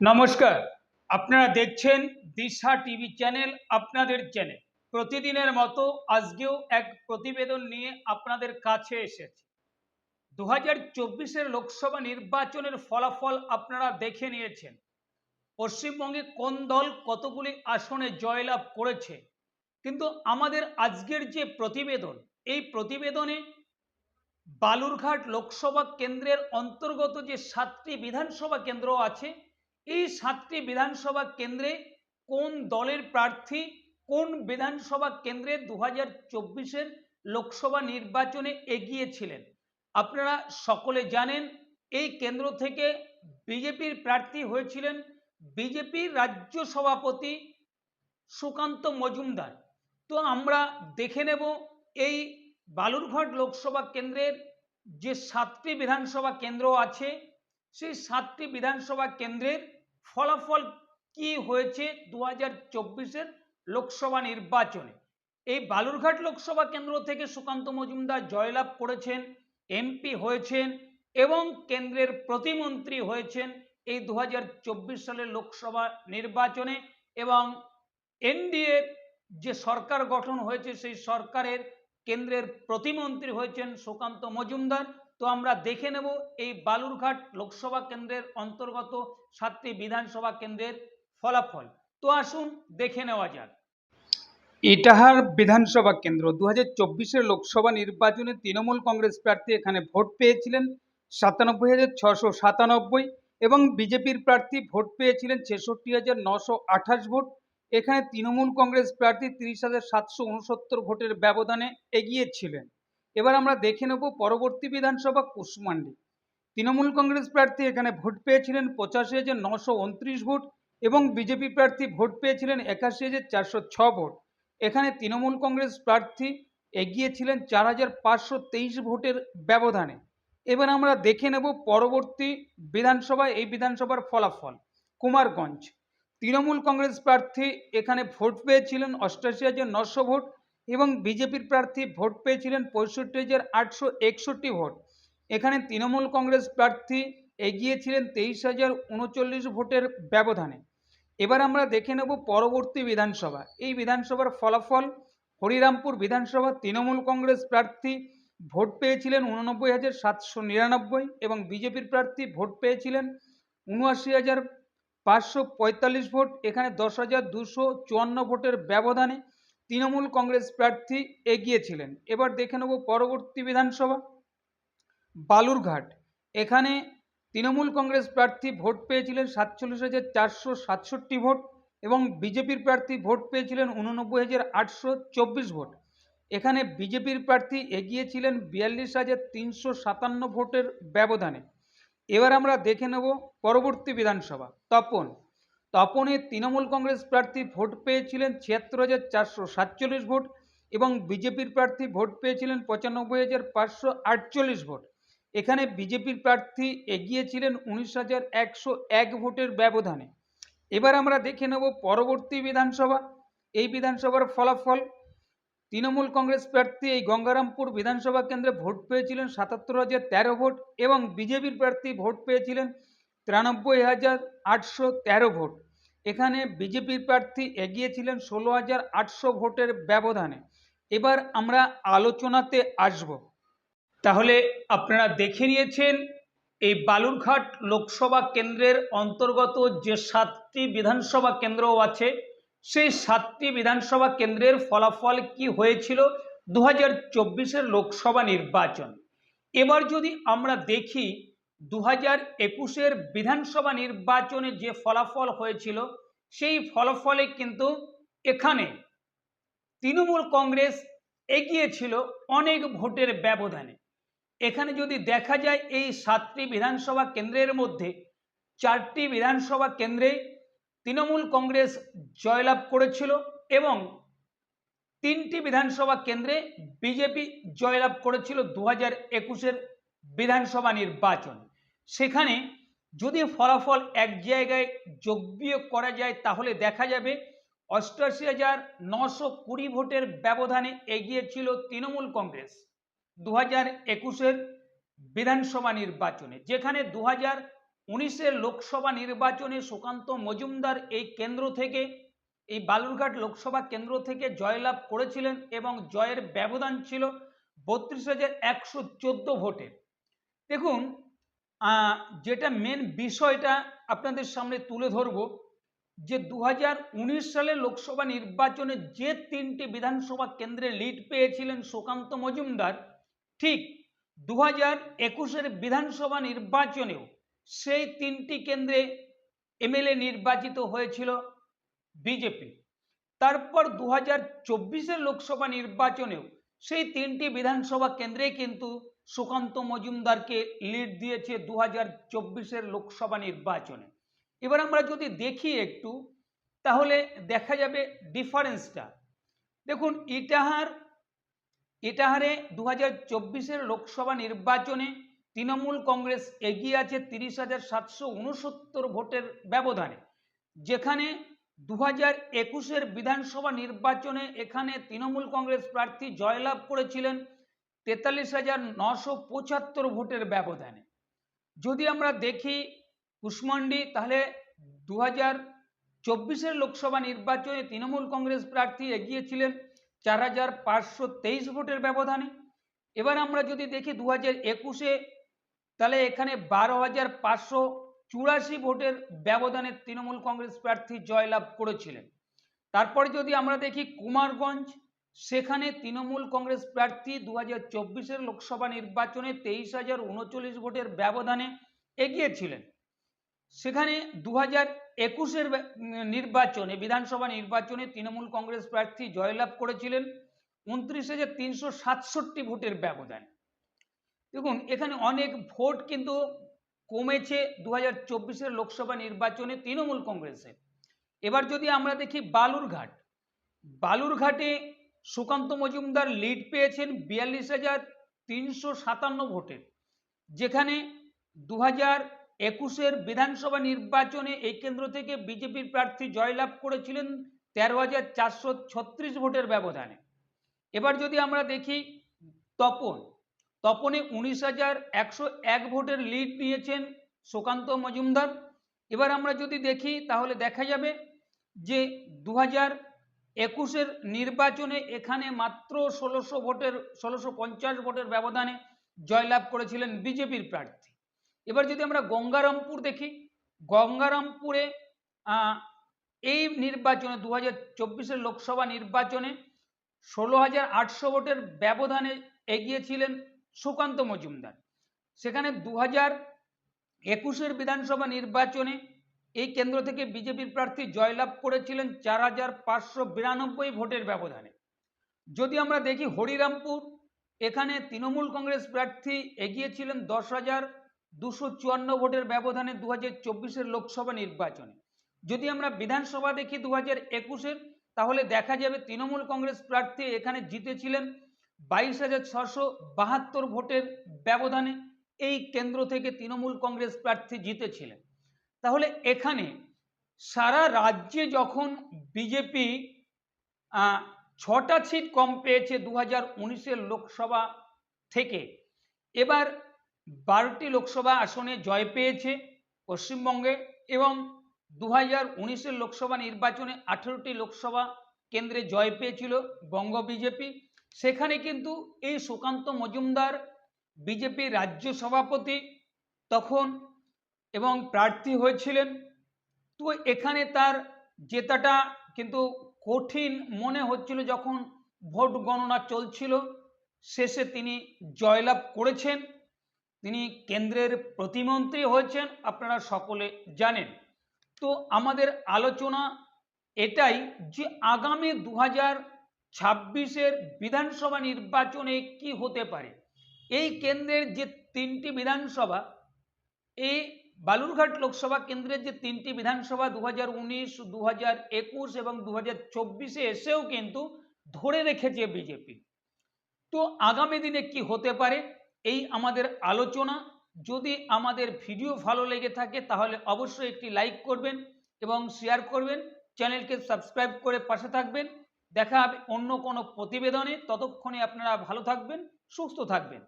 নমস্কার। আপনারা দেখছেন দিশা টিভি চ্যানেল আপনাদের চ্যানেল প্রতিদিনের মতো আজকেও এক প্রতিবেদন নিয়ে আপনাদের কাছে এসেছে। দু হাজার লোকসভা নির্বাচনের ফলাফল আপনারা দেখে নিয়েছেন। পশ্চিমবঙ্গে কোন দল কতগুলি আসনে জয়লাভ করেছে? কিন্তু আমাদের আজকের যে প্রতিবেদন, এই প্রতিবেদনে বালুরঘাট লোকসভা কেন্দ্রের অন্তর্গত যে সাতটি বিধানসভা কেন্দ্র আছে এই সাতটি বিধানসভা কেন্দ্রে কোন দলের প্রার্থী, কোন বিধানসভা কেন্দ্রে দু হাজার লোকসভা নির্বাচনে এগিয়েছিলেন? আপনারা সকলে জানেন, এই কেন্দ্র থেকে বিজেপির প্রার্থী হয়েছিলেন বিজেপির রাজ্য সভাপতি সুকান্ত মজুমদার। তো আমরা দেখে নেব, এই বালুরঘাট লোকসভা কেন্দ্রের যে সাতটি বিধানসভা কেন্দ্র আছে সেই সাতটি বিধানসভা কেন্দ্রের ফলাফল কি হয়েছে দু হাজার লোকসভা নির্বাচনে? এই বালুরঘাট লোকসভা কেন্দ্র থেকে সুকান্ত মজুমদার জয়লাভ করেছেন, এমপি হয়েছেন এবং কেন্দ্রের প্রতিমন্ত্রী হয়েছেন এই দু হাজার চব্বিশ সালের লোকসভা নির্বাচনে এবং এনডিএ যে সরকার গঠন হয়েছে সেই সরকারের কেন্দ্রের প্রতিমন্ত্রী হয়েছেন সুকান্ত মজুমদার। তো আমরা দেখে নেব এই বালুরঘাট লোকসভা কেন্দ্রের অন্তর্গত সাতটি বিধানসভা কেন্দ্রের ফলাফল। তো আসুন দেখে নেওয়া যাক। ইটাহার বিধানসভা কেন্দ্র দু হাজার লোকসভা নির্বাচনে তৃণমূল কংগ্রেস প্রার্থী এখানে ভোট পেয়েছিলেন সাতানব্বই হাজার ছশো সাতানব্বই এবং বিজেপির প্রার্থী ভোট পেয়েছিলেন ছেষট্টি হাজার নশো আঠাশ ভোট। এখানে তৃণমূল কংগ্রেস প্রার্থী তিরিশ হাজার সাতশো উনসত্তর ভোটের ব্যবধানে এগিয়েছিলেন এবার আমরা দেখে নেব পরবর্তী বিধানসভা কুশমান্ডি তৃণমূল কংগ্রেস প্রার্থী এখানে ভোট পেয়েছিলেন পঁচাশি হাজার নশো উনত্রিশ ভোট এবং বিজেপি প্রার্থী ভোট পেয়েছিলেন একাশি হাজার চারশো ছ ভোট। এখানে তৃণমূল কংগ্রেস প্রার্থী এগিয়েছিলেন চার হাজার পাঁচশো তেইশ ভোটের ব্যবধানে। এবার আমরা দেখে নেব পরবর্তী বিধানসভায় এই বিধানসভার ফলাফল। কুমারগঞ্জ। তৃণমূল কংগ্রেস প্রার্থী এখানে ভোট পেয়েছিলেন অষ্টাশি হাজার নশো ভোট এবং বিজেপির প্রার্থী ভোট পেয়েছিলেন পঁয়ষট্টি হাজার আটশো একষট্টি ভোট। এখানে তৃণমূল কংগ্রেস প্রার্থী এগিয়েছিলেন তেইশ হাজার উনচল্লিশ ভোটের ব্যবধানে। এবার আমরা দেখে নেব পরবর্তী বিধানসভা। এই বিধানসভার ফলাফল, হরিরামপুর বিধানসভা তৃণমূল কংগ্রেস প্রার্থী ভোট পেয়েছিলেন উননব্বই হাজার সাতশো নিরানব্বই এবং বিজেপির প্রার্থী ভোট পেয়েছিলেন উনআশি হাজার পাঁচশো পঁয়তাল্লিশ ভোট। এখানে দশ হাজার দুশো চুয়ান্ন ভোটের ব্যবধানে তৃণমূল কংগ্রেস প্রার্থী এগিয়েছিলেন। এবার দেখে নেব পরবর্তী বিধানসভা। বালুরঘাট। এখানে তৃণমূল কংগ্রেস প্রার্থী ভোট পেয়েছিলেন সাতচল্লিশ হাজার চারশো সাতষট্টি ভোট এবং বিজেপির প্রার্থী ভোট পেয়েছিলেন উননব্বই হাজার আটশো চব্বিশ ভোট। এখানে বিজেপির প্রার্থী এগিয়েছিলেন বিয়াল্লিশ হাজার তিনশো সাতান্ন ভোটের ব্যবধানে। এবার আমরা দেখে নেব পরবর্তী বিধানসভা। তপন। তপনে তৃণমূল কংগ্রেস প্রার্থী ভোট পেয়েছিলেন ছিয়াত্তর হাজার চারশো সাতচল্লিশ ভোট এবং বিজেপির প্রার্থী ভোট পেয়েছিলেন পঁচানব্বই হাজার পাঁচশো আটচল্লিশ ভোট। এখানে বিজেপির প্রার্থী এগিয়েছিলেন উনিশ হাজার একশো এক ভোটের ব্যবধানে। এবার আমরা দেখে নেব পরবর্তী বিধানসভা। এই বিধানসভার ফলাফল, তৃণমূল কংগ্রেস প্রার্থী এই গঙ্গারামপুর বিধানসভা কেন্দ্রে ভোট পেয়েছিলেন সাতাত্তর হাজার তেরো ভোট এবং বিজেপির প্রার্থী ভোট পেয়েছিলেন তিরানব্বই হাজার আটশো তেরো ভোট। এখানে বিজেপির প্রার্থী এগিয়েছিলেন ষোলো হাজার আটশো ভোটের ব্যবধানে। এবার আমরা আলোচনাতে আসব। তাহলে আপনারা দেখে নিয়েছেন, এই বালুরঘাট লোকসভা কেন্দ্রের অন্তর্গত যে সাতটি বিধানসভা কেন্দ্র আছে, সেই সাতটি বিধানসভা কেন্দ্রের ফলাফল কি হয়েছিল দু হাজার লোকসভা নির্বাচন? এবার যদি আমরা দেখি দু হাজার একুশের বিধানসভা নির্বাচনে যে ফলাফল হয়েছিল, সেই ফলাফলে কিন্তু এখানে তৃণমূল কংগ্রেস এগিয়েছিল অনেক ভোটের ব্যবধানে। এখানে যদি দেখা যায়, এই সাতটি বিধানসভা কেন্দ্রের মধ্যে চারটি বিধানসভা কেন্দ্রে তৃণমূল কংগ্রেস জয়লাভ করেছিল এবং তিনটি বিধানসভা কেন্দ্রে বিজেপি জয়লাভ করেছিল দু হাজার একুশের বিধানসভা নির্বাচন। সেখানে যদি ফলাফল এক জায়গায় যোগ বিয়োগ করা যায়, তাহলে দেখা যাবে অষ্টআশি হাজার নশো কুড়ি ভোটের ব্যবধানে এগিয়েছিল তৃণমূল কংগ্রেস দু হাজার একুশের বিধানসভা নির্বাচনে, যেখানে দু হাজার উনিশের লোকসভা নির্বাচনে সুকান্ত মজুমদার এই কেন্দ্র থেকে, এই বালুরঘাট লোকসভা কেন্দ্র থেকে জয়লাভ করেছিলেন এবং জয়ের ব্যবধান ছিল বত্রিশ হাজার একশো চোদ্দ ভোটের দেখুন যেটা মেন বিষয়টা আপনাদের সামনে তুলে ধরব যে দু সালে লোকসভা নির্বাচনে যে তিনটি বিধানসভা কেন্দ্রে লিড পেয়েছিলেন সুকান্ত মজুমদার, ঠিক দু হাজার একুশের বিধানসভা নির্বাচনেও সেই তিনটি কেন্দ্রে এমএলএ নির্বাচিত হয়েছিল বিজেপি। তারপর দু হাজার লোকসভা নির্বাচনেও সেই তিনটি বিধানসভা কেন্দ্রে কিন্তু সুকান্ত মজুমদারকে লিড দিয়েছে দু হাজার লোকসভা নির্বাচনে। এবার আমরা যদি দেখি একটু, তাহলে দেখা যাবে ডিফারেন্সটা দেখুন, ইটাহার, ইটাহারে দু হাজার লোকসভা নির্বাচনে তৃণমূল কংগ্রেস এগিয়ে আছে তিরিশ হাজার সাতশো উনসত্তর ভোটের ব্যবধানে। যেখানে দু হাজার একুশের বিধানসভা নির্বাচনে এখানে তৃণমূল কংগ্রেস প্রার্থী জয়লাভ করেছিলেন তেতাল্লিশ হাজার নশো পঁচাত্তর ভোটের ব্যবধানে। যদি আমরা দেখি কুশমন্ডি তাহলে দু হাজার চব্বিশের লোকসভা নির্বাচনে তৃণমূল কংগ্রেস প্রার্থী এগিয়েছিলেন চার হাজার পাঁচশো তেইশ ভোটের ব্যবধানে। এবার আমরা যদি দেখি দু হাজার একুশে, তাহলে এখানে বারো হাজার পাঁচশো চুরাশি ভোটের ব্যবধানে তৃণমূল কংগ্রেস প্রার্থী জয়লাভ করেছিলেন। তারপরে যদি আমরা দেখি কুমারগঞ্জ সেখানে তৃণমূল কংগ্রেস প্রার্থী দু হাজার লোকসভা নির্বাচনে তেইশ হাজার উনচল্লিশ ভোটের ব্যবধানে এগিয়েছিলেন। সেখানে দু হাজার একুশের নির্বাচনে, বিধানসভা নির্বাচনে তৃণমূল কংগ্রেস প্রার্থী জয়লাভ করেছিলেন উনত্রিশ হাজার তিনশো সাতষট্টি ভোটের ব্যবধান। দেখুন, এখানে অনেক ভোট কিন্তু কমেছে দু হাজার চব্বিশের লোকসভা নির্বাচনে তৃণমূল কংগ্রেসের। এবার যদি আমরা দেখি বালুরঘাট, বালুরঘাটে সুকান্ত মজুমদার লিড পেয়েছেন বিয়াল্লিশ হাজার তিনশো সাতান্ন ভোটের যেখানে দু হাজার একুশের বিধানসভা নির্বাচনে এই কেন্দ্র থেকে বিজেপির প্রার্থী জয়লাভ করেছিলেন তেরো হাজার চারশো ছত্রিশ ভোটের ব্যবধানে। এবার যদি আমরা দেখি তপন, তপনে উনিশ হাজার একশো এক ভোটের লিড নিয়েছেন সুকান্ত মজুমদার। এবার আমরা যদি দেখি তাহলে দেখা যাবে যে দু হাজার একুশের নির্বাচনে এখানে মাত্র ষোলোশো ভোটের, ষোলোশো পঞ্চাশ ভোটের ব্যবধানে জয়লাভ করেছিলেন বিজেপির প্রার্থী। এবার যদি আমরা গঙ্গারামপুর দেখি, গঙ্গারামপুরে এই নির্বাচনে দু হাজার লোকসভা নির্বাচনে ষোলো হাজার আটশো ভোটের ব্যবধানে এগিয়েছিলেন সুকান্ত মজুমদার। সেখানে দু হাজার একুশের বিধানসভা নির্বাচনে এই কেন্দ্র থেকে বিজেপির প্রার্থী জয়লাভ করেছিলেন চার হাজার পাঁচশো বিরানব্বই ভোটের ব্যবধানে। যদি আমরা দেখি হরিরামপুর, এখানে তৃণমূল কংগ্রেস প্রার্থী এগিয়েছিলেন দশ হাজার দুশো চুয়ান্ন ভোটের ব্যবধানে দু হাজার চব্বিশের লোকসভা নির্বাচনে। যদি আমরা বিধানসভা দেখি দু হাজার একুশের, তাহলে দেখা যাবে তৃণমূল কংগ্রেস প্রার্থী এখানে জিতেছিলেন বাইশ হাজার ছশো বাহাত্তর ভোটের ব্যবধানে। এই কেন্দ্র থেকে তৃণমূল কংগ্রেস প্রার্থী জিতেছিলেন। তাহলে এখানে সারা রাজ্যে যখন বিজেপি ছটা সিট কম পেয়েছে দু হাজার লোকসভা থেকে, এবার বারোটি লোকসভা আসনে জয় পেয়েছে পশ্চিমবঙ্গে এবং দু হাজার লোকসভা নির্বাচনে আঠেরোটি লোকসভা কেন্দ্রে জয় পেয়েছিল বঙ্গ বিজেপি সেখানে কিন্তু এই সুকান্ত মজুমদার বিজেপি রাজ্য সভাপতি, তখন এবং প্রার্থী হয়েছিলেন। তো এখানে তার জেতাটা কিন্তু কঠিন মনে হচ্ছিল যখন ভোট গণনা চলছিল। শেষে তিনি জয়লাভ করেছেন। তিনি কেন্দ্রের প্রতিমন্ত্রী হয়েছেন, আপনারা সকলে জানেন। তো আমাদের আলোচনা এটাই যে আগামী দু হাজার ছাব্বিশের বিধানসভা নির্বাচনে কি হতে পারে। এই কেন্দ্রের যে তিনটি বিধানসভা এই বালুরঘাট লোকসভা কেন্দ্রের যে তিনটি বিধানসভা দু হাজার উনিশ একুশ এবং দু চব্বিশে এসেও কিন্তু ধরে রেখেছে বিজেপি। তো আগামী দিনে কি হতে পারে? এই আমাদের আলোচনা। যদি আমাদের ভিডিও ভালো লেগে থাকে, তাহলে অবশ্যই একটি লাইক করবেন এবং শেয়ার করবেন। চ্যানেলকে সাবস্ক্রাইব করে পাশে থাকবেন। দেখা হবে অন্য কোনো প্রতিবেদনে। ততক্ষণে আপনারা ভালো থাকবেন, সুস্থ থাকবেন।